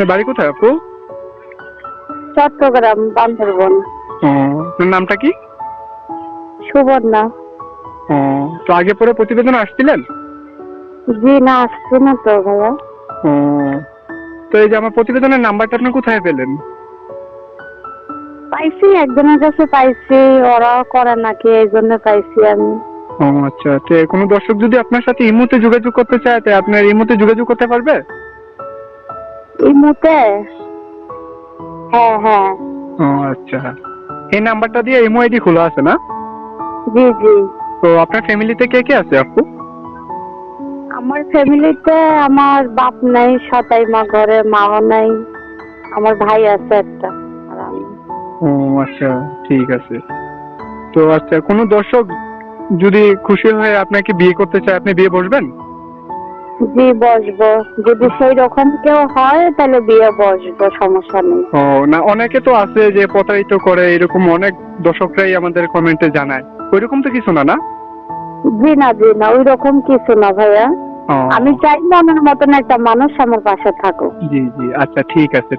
আপনার বাড়ি কোথায় আপু? চট্টগ্রাম বান্দরবন। ও আপনার নামটা কি? সুবর্ণা। ও তো আগে পরে প্রতিবেদন আসছিলেন? জি না আসছে না তো ভাইয়া ও তো এই যে আমার প্রতিবেদনের নাম্বারটা আপনি কোথায় পেলেন? পাইছি একজনের কাছে পাইছি ওরা করে নাকি এই জন্য পাইছি আমি। ও আচ্ছা তো কোনো দর্শক যদি আপনার সাথে ইমোতে যোগাযোগ করতে চায় তাই আপনার ইমোতে যোগাযোগ করতে পারবে? এই মুহূর্তে? হ্যাঁ হ্যাঁ। ও আচ্ছা। এই নাম্বারটা দিয়ে ইমো আইডি খোলা আছে না? জি জি। তো আপনার ফ্যামিলিতে কে কে আছে আপু? আমার ফ্যামিলিতে আমার বাপ নাই সতাই মা ঘরে মাও নাই। আমার ভাই আছে একটা আর আমি। ও আচ্ছা ঠিক আছে। তো আচ্ছা কোনো দর্শক যদি খুশি হয়ে আপনাকে বিয়ে করতে চায় আপনি বিয়ে বসবেন? জি বসবো যদি সেই রকম কেউ হয় তাহলে বিয়ে বসবো সমস্যা নেই। ও না অনেকে তো আছে যে প্রতারিত করে এরকম অনেক দর্শকরাই আমাদের কমেন্টে জানায়। ওইরকম তো কিছু না না? জি না জি না ওই রকম কিছু না ভাইয়া। আমি চাই না আমার মতন একটা মানুষ আমার পাশে থাকুক। জি জি আচ্ছা ঠিক আছে।